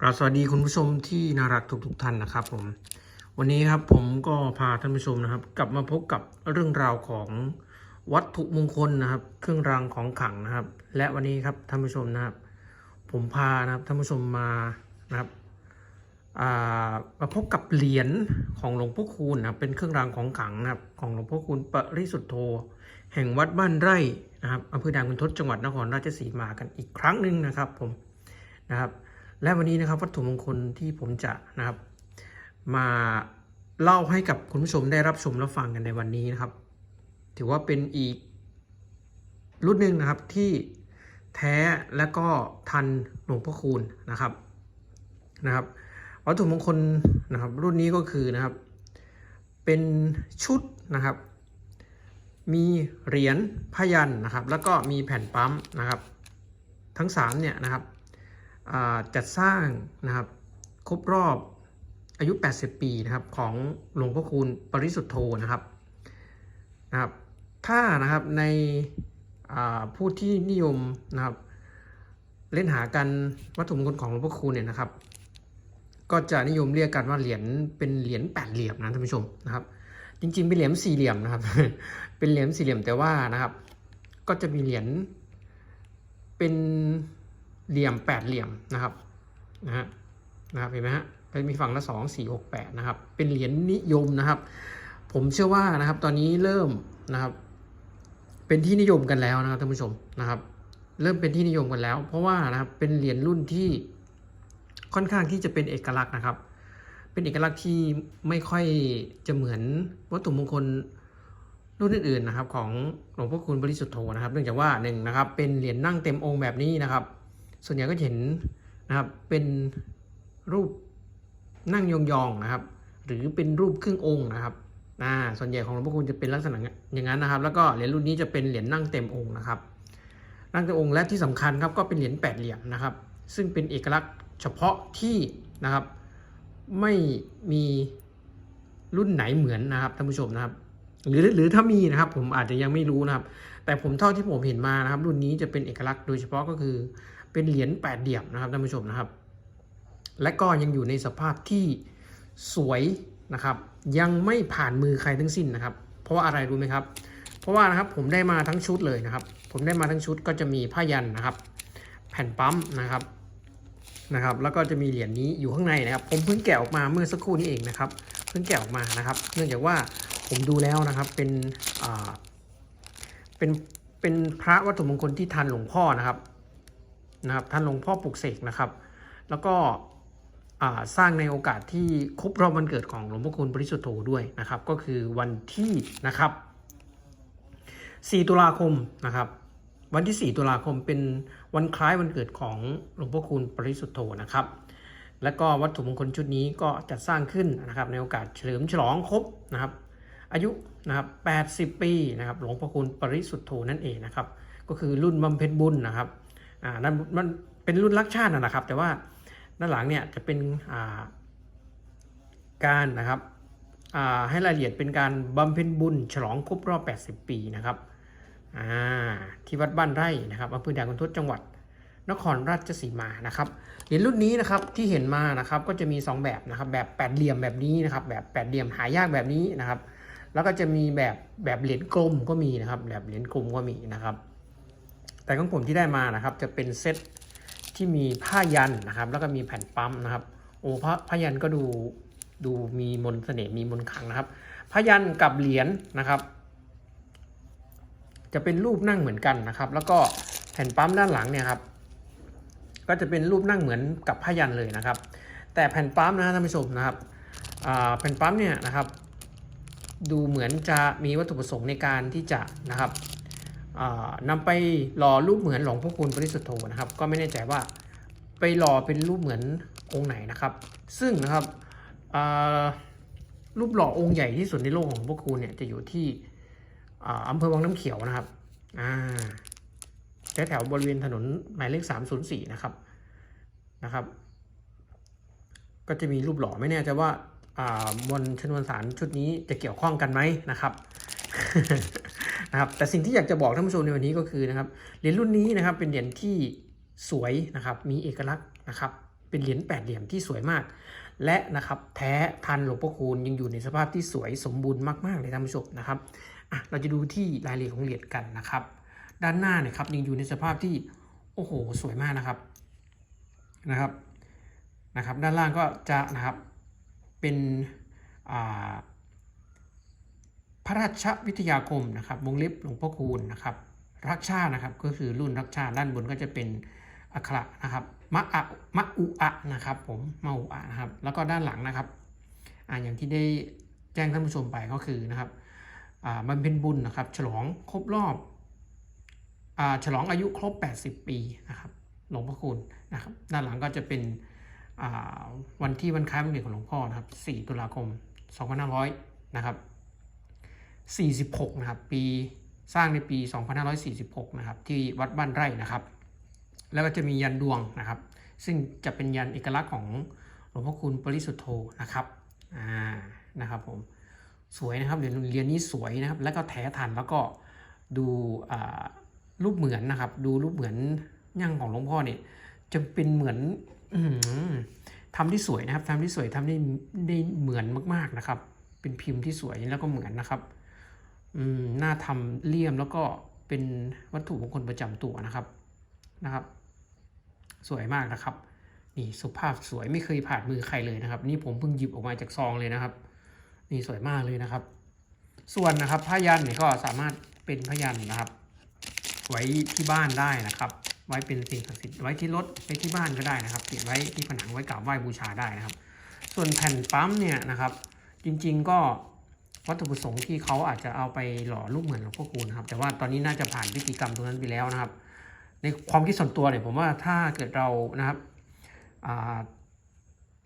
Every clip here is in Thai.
กราบสวัสดีคุณผู้ชมที่น่ารักทุกทุกๆท่านนะครับผมวันนี้ครับผมก็พาท่านผู้ชมนะครับ กลับมาพบกับเรื่องราวของวัตถุมงคลนะครับ เครื่องรางของขลังนะครับ และวันนี้ครับท่านผู้ชมนะครับ ผมพานะครับท่านผู้ชมมานะครับอ่ามาพบกับเหรียญของหลวงพ่อคูณนะครับเป็นเครื่องรางของขลังนะครับของหลวงพ่อคูณปริสุทธโธ แห่งวัดบ้านไร่นะครับอำเภอด่านคุณทศจังหวัดนครราชสีมากันอีกครั้งหนึ่งนะครับผมนะครับ และวันนี้นะครับวัตถุมงคลที่ผมจะนะครับ มาเล่าให้กับคุณผู้ชมได้รับชมและฟังกันในวันนี้นะครับ ถือว่าเป็นอีกรุ่นหนึ่งนะครับที่แท้และก็ทันหลวงพ่อคูณนะครับนะครับ วัตถุมงคลนะครับ รุ่นนี้ก็คือนะครับ เป็นชุดนะครับ มีเหรียญพยันนะครับ แล้วก็มีแผ่นปั๊มนะครับ ทั้งสามเนี่ยนะครับ จัดสร้างนะครับครบรอบอายุ 80 ปีนะครับของหลวงพ่อคูณปริสุทธโธนะครับนะครับ ถ้านะครับในผู้ที่นิยมนะครับเล่นหากันวัตถุมงคลของหลวงพ่อคูณเนี่ยนะครับ ก็จะนิยมเรียกกันว่าเหรียญเป็นเหรียญแปดเหลี่ยมนะท่านผู้ชมนะครับ จริงๆเป็นเหรียญสี่เหลี่ยมนะครับ เป็นเหรียญสี่เหลี่ยมแต่ว่านะครับ ก็จะมีเหรียญเป็น เหลี่ยมแปดเหลี่ยมนะครับนะฮะนะครับเห็นไหมฮะก็มีฝั่งละสองสี่หกแปดนะครับ เป็นเหรียญนิยมนะครับ ผมเชื่อว่านะครับตอนนี้เริ่มนะครับ เป็นที่นิยมกันแล้วนะครับท่านผู้ชมนะครับ เริ่มเป็นที่นิยมกันแล้ว เพราะว่านะครับเป็นเหรียญรุ่นที่ค่อนข้างที่จะเป็นเอกลักษณ์นะครับ เป็นเอกลักษณ์ที่ไม่ค่อยจะเหมือนวัตถุมงคลรุ่นอื่นๆนะครับ ของหลวงพ่อคูณบริสุทธโธนะครับ เนื่องจากว่าหนึ่งนะครับ เป็นเหรียญนั่งเต็มองค์แบบนี้นะครับ ส่วนใหญ่ก็จะเห็นนะครับเป็นรูปนั่งยองๆนะครับ หรือเป็นรูปครึ่งองค์นะครับอ่าส่วนใหญ่ของหลวงพ่อคูณจะเป็นลักษณะอย่างนั้นนะครับ แล้วก็เหรียญรุ่นนี้จะเป็นเหรียญนั่งเต็มองค์นะครับนั่งเต็มองค์และที่สำคัญครับก็เป็นเหรียญแปดเหลี่ยมนะครับ ซึ่งเป็นเอกลักษณ์เฉพาะที่นะครับ ไม่มีรุ่นไหนเหมือนนะครับท่านผู้ชมนะครับ หรือหรือถ้ามีนะครับ ผมอาจจะยังไม่รู้นะครับ แต่ผมเท่าที่ผมเห็นมานะครับ รุ่นนี้จะเป็นเอกลักษณ์โดยเฉพาะก็คือ เป็นเหรียญแปดเหลี่ยมนะครับท่านผู้ชมนะครับ และก็ยังอยู่ในสภาพที่สวยนะครับ ยังไม่ผ่านมือใครทั้งสิ้นนะครับ เพราะว่าอะไรรู้ไหมครับ เพราะว่านะครับผมได้มาทั้งชุดเลยนะครับ ผมได้มาทั้งชุดก็จะมีผ้ายันนะครับ แผ่นปั๊มนะครับนะครับ แล้วก็จะมีเหรียญนี้อยู่ข้างในนะครับ ผมเพิ่งแกะออกมาเมื่อสักครู่นี้เองนะครับ เพิ่งแกะออกมานะครับ เนื่องจากว่าผมดูแล้วนะครับเป็นเป็นเป็นพระวัตถุมงคลที่ทันหลวงพ่อนะครับ นะครับท่านหลวงพ่อปลุกเสกนะครับ แล้วก็สร้างในโอกาสที่ครบรอบวันเกิดของหลวงพ่อคุณปริสุทธโธด้วยนะครับ ก็คือวันที่นะครับ 4 ตุลาคมนะครับ วันที่ 4 ตุลาคมเป็นวันคล้ายวันเกิดของหลวงพ่อคุณปริสุทธโธนะครับ และก็วัตถุมงคลชุดนี้ก็จัดสร้างขึ้นนะครับ ในโอกาสเฉลิมฉลองครบนะครับ อายุนะครับ80 ปีนะครับ หลวงพ่อคุณปริสุทธโธนั่นเองนะครับ ก็คือรุ่นบำเพ็ญบุญนะครับ อ่านั่นมันเป็นรุ่นรักชาตินะนะครับ แต่ว่าด้านหลังเนี่ยจะเป็นอ่าการนะครับอ่าให้รายละเอียดเป็นการบำเพ็ญบุญฉลองครบรอบ 80 ปีนะครับอ่าที่วัดบ้านไร่นะครับอำเภอด่านคุณทศจังหวัดนครราชสีมานะครับเหรียญรุ่นนี้นะครับที่เห็นมานะครับก็จะมี 2 แบบนะครับแบบแปดเหลี่ยมแบบนี้นะครับแบบแปดเหลี่ยมหายากแบบนี้นะครับ แล้วก็จะมีแบบแบบเหรียญกลมก็มีนะครับแบบเหรียญกลมก็มีนะครับ แต่ของผมที่ได้มานะครับจะเป็นเซตที่มีผ้ายันนะครับ แล้วก็มีแผ่นปั๊มนะครับ โอ้ผ้าผ้ายันก็ดูดูมีมนเสน่ห์มีมนขังนะครับผ้ายันกับเหรียญนะครับ จะเป็นรูปนั่งเหมือนกันนะครับ แล้วก็แผ่นปั๊มด้านหลังเนี่ยครับ ก็จะเป็นรูปนั่งเหมือนกับผ้ายันเลยนะครับ แต่แผ่นปั๊มนะท่านผู้ชมนะครับแผ่นปั๊มเนี่ยนะครับ ดูเหมือนจะมีวัตถุประสงค์ในการที่จะนะครับ นำไปหล่อรูปเหมือนหลวงพ่อคูณปริสุทธโธนะครับ ก็ไม่แน่ใจว่าไปหล่อเป็นรูปเหมือนองค์ไหนนะครับ ซึ่งนะครับรูปหล่อองค์ใหญ่ที่สุดในโลกของหลวงพ่อคูณเนี่ยจะอยู่ที่อ่าอำเภอวังน้ำเขียวนะครับแถวแถวๆบริเวณถนนหมายเลข304นะครับนะครับ ก็จะมีรูปหล่อไม่แน่ใจว่าอ่ามวลชนวนสารชุดนี้จะเกี่ยวข้องกันไหมนะครับ นะครับแต่สิ่งที่อยากจะบอกท่านผู้ชมในวันนี้ก็คือนะครับเหรียญรุ่นนี้นะครับเป็นเหรียญที่สวยนะครับมีเอกลักษณ์นะครับเป็นเหรียญแปดเหลี่ยมที่สวยมาก และนะครับแท้ทันหลวงพ่อคูณยังอยู่ในสภาพที่สวยสมบูรณ์มากๆเลยท่านผู้ชมนะครับอะเราจะดูที่รายละเอียดของเหรียญกันนะครับ ด้านหน้าเนี่ยครับยังอยู่ในสภาพที่โอ้โหสวยมากนะครับนะครับนะครับ ด้านล่างก็จะนะครับเป็นอ่า พระราชวิทยาคมนะครับวงเล็บหลวงพ่อคูณนะครับรักชาตินะครับก็คือรุ่นรักชาติด้านบนก็จะเป็นอักขระนะครับมะอะมะอุอะนะครับผมมะอุอะนะครับแล้วก็ด้านหลังนะครับอ่าอย่างที่ได้แจ้งท่านผู้ชมไปก็คือนะครับอ่ามันเป็นบุญนะครับ ฉลองครบรอบอ่าฉลองอายุครบ 80 ปีนะครับหลวงพ่อคูณนะครับด้านหลังก็จะเป็นอ่าวันที่วันคล้ายวันเกิดของหลวงพ่อนะครับ 4 ตุลาคม 2500 นะครับ 46 นะครับ ปีสร้างในปี 2546 นะครับ ที่วัดบ้านไร่นะครับ แล้วก็จะมียันดวงนะครับ ซึ่งจะเป็นยันเอกลักษณ์ของหลวงพ่อคุณปริสุทธโธนะครับอ่านะครับผมสวยนะครับเหรียญเหรียญนี้สวยนะครับ แล้วก็แท้ทันแล้วก็ดูรูปเหมือนนะครับ ดูรูปเหมือนย่างของหลวงพ่อเนี่ยจะเป็นเหมือนอื้อหือทำที่สวยนะครับทำที่สวยทำได้ได้เหมือนมาก ๆนะครับ เป็นพิมพ์ที่สวยแล้วก็เหมือนนะครับ หน้าทำเลี่ยมแล้วก็เป็นวัตถุมงคลประจำตัวนะครับนะครับ สวยมากนะครับ นี่สุภาพสวยไม่เคยผ่านมือใครเลยนะครับ นี่ผมเพิ่งหยิบออกมาจากซองเลยนะครับ นี่สวยมากเลยนะครับ ส่วนนะครับผ้ายันเนี่ยก็สามารถเป็นผ้ายันนะครับ ไว้ที่บ้านได้นะครับ ไว้เป็นสิ่งศักดิ์สิทธิ์ไว้ที่รถไว้ที่บ้านก็ได้นะครับติดไว้ที่ผนังไว้กราบไหว้บูชาได้นะครับ ส่วนแผ่นปั๊มเนี่ยนะครับ จริง ๆก็ วัตถุประสงค์ที่เขาอาจจะเอาไปหล่อรูปเหมือนหลวงพ่อคูณนะครับ แต่ว่าตอนนี้น่าจะผ่านพิธีกรรมตรงนั้นไปแล้วนะครับ ในความคิดส่วนตัวเนี่ยผมว่าถ้าเกิดเรานะครับ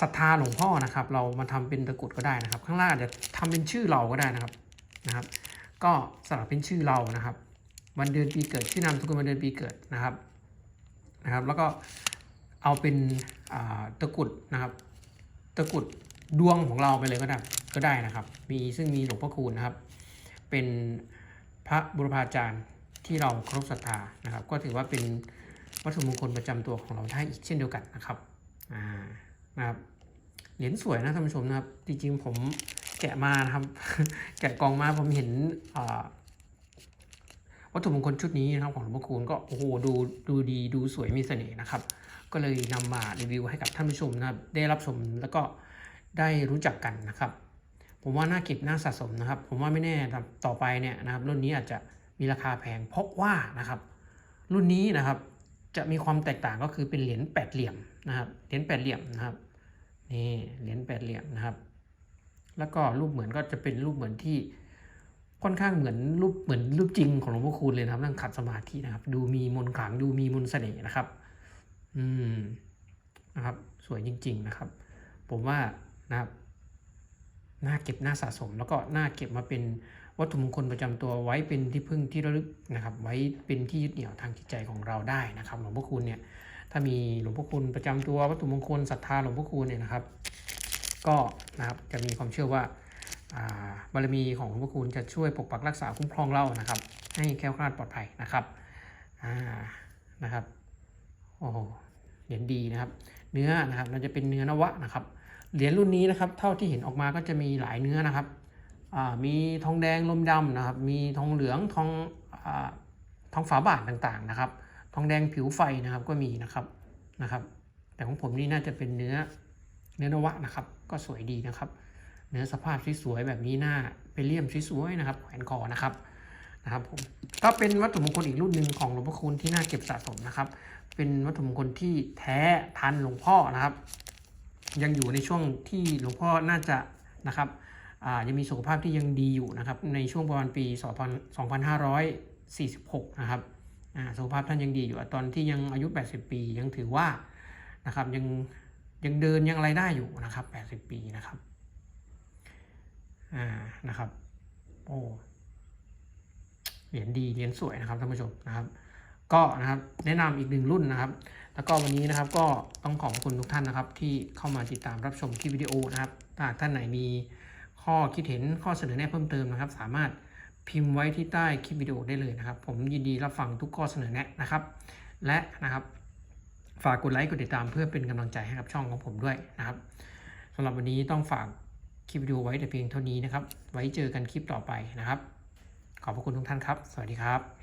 ศรัทธาหลวงพ่อนะครับ เรามาทำเป็นตะกุดก็ได้นะครับ ข้างล่างอาจจะทำเป็นชื่อเราก็ได้นะครับนะครับ ก็สลักเป็นชื่อเรานะครับ วันเดือนปีเกิดชื่อนามสกุลวันเดือนปีเกิดนะครับนะครับ แล้วก็เอาเป็นตะกุดนะครับ ตะกุดดวงของเราไปเลยก็ได้ ก็ได้นะครับ มีซึ่งมีหลวงพ่อคูณนะครับ เป็นพระบุรพาจารย์ที่เราเคารพศรัทธานะครับ ก็ถือว่าเป็นวัตถุมงคลประจำตัวของเราได้อีกเช่นเดียวกันนะครับอ่านะครับเหรียญสวยนะท่านผู้ชมนะครับ จริงๆผมแกะมานะครับ แกะกองมาผมเห็นวัตถุมงคลชุดนี้นะครับของหลวงพ่อคูณก็โอ้โหดูดูดีดูสวยมีเสน่ห์นะครับ ก็เลยนำมารีวิวให้กับท่านผู้ชมนะครับ ได้รับชมแล้วก็ได้รู้จักกันนะครับ ผมว่าน่าเก็บน่าสะสมนะครับ ผมว่าไม่แน่ต่อไปเนี่ยนะครับ รุ่นนี้อาจจะมีราคาแพงเพราะว่านะครับ รุ่นนี้นะครับจะมีความแตกต่างก็คือเป็นเหรียญแปดเหลี่ยมนะครับเหรียญแปดเหลี่ยมนะครับนี่เหรียญแปดเหลี่ยมนะครับ แล้วก็รูปเหมือนก็จะเป็นรูปเหมือนที่ค่อนข้างเหมือนรูปเหมือนรูปจริงของหลวงพ่อคูณเลยนะครับนั่งขัดสมาธินะครับ ดูมีมนต์ขลังดูมีมนต์เสน่ห์นะครับ อืมนะครับ สวยจริง ๆนะครับ ผมว่านะครับ น่าเก็บน่าสะสม แล้วก็น่าเก็บมาเป็นวัตถุมงคลประจำตัวไว้เป็นที่พึ่งที่ระลึกนะครับไว้เป็นที่ยึดเหนี่ยวทางจิตใจของเราได้นะครับหลวงพ่อคูณเนี่ยถ้ามีหลวงพ่อคูณประจำตัววัตถุมงคลศรัทธาหลวงพ่อคูณเนี่ยนะครับ ก็นะครับจะมีความเชื่อว่าบารมีของหลวงพ่อคูณจะช่วยปกปักรักษาคุ้มครองเรานะครับ ให้แคล้วคลาดปลอดภัยนะครับนะครับโอ้โหเหรียญดีนะครับ เนื้อนะครับเราจะเป็นเนื้อนวะนะครับ เหรียญรุ่นนี้นะครับ เท่าที่เห็นออกมาก็จะมีหลายเนื้อนะครับมีทองแดงลมดำนะครับ มีทองเหลืองทองอทองฝาบาทต่างๆนะครับ ทองแดงผิวไฟนะครับก็มีนะครับนะครับ แต่ของผมนี่น่าจะเป็นเนื้อเนื้อนวะนะครับ ก็สวยดีนะครับ เนื้อสภาพสวยๆแบบนี้หน้าเป็นเลี่ยมสวยๆนะครับแขวนคอนะครับนะครับผมก็เป็นวัตถุมงคลอีกรุ่นหนึ่งของหลวงพ่อคูณที่น่าเก็บสะสมนะครับ เป็นวัตถุมงคลที่แท้ทันหลวงพ่อนะครับ ยังอยู่ในช่วงที่หลวงพ่อน่าจะนะครับยังมีสุขภาพที่ยังดีอยู่นะครับ ในช่วงประมาณปี 2546 นะครับสุขภาพท่านยังดีอยู่ตอนที่ยังอายุ 80 ปี ยังถือว่านะครับยังยังเดินยังอะไรได้อยู่นะครับ 80 ปีนะครับอ่านะครับโอ้เหรียญดีเหรียญสวยนะครับท่านผู้ชมนะครับ ก็นะครับแนะนำอีกหนึ่งรุ่นนะครับ แล้วก็วันนี้นะครับก็ต้องขอบคุณทุกท่านนะครับ ที่เข้ามาติดตามรับชมคลิปวิดีโอนะครับถ้าท่านไหนมีข้อคิดเห็นข้อเสนอแนะเพิ่มเติมนะครับ สามารถพิมพ์ไว้ที่ใต้คลิปวิดีโอได้เลยนะครับ ผมยินดีรับฟังทุกข้อเสนอแนะนะครับ และนะครับ ฝากกดไลค์กดติดตามเพื่อเป็นกำลังใจให้กับช่องของผมด้วยนะครับสำหรับวันนี้ต้องฝากคลิปวิดีโอไว้แต่เพียงเท่านี้นะครับ ไว้เจอกันคลิปต่อไปนะครับ ขอบพระคุณทุกท่านครับ สวัสดีครับ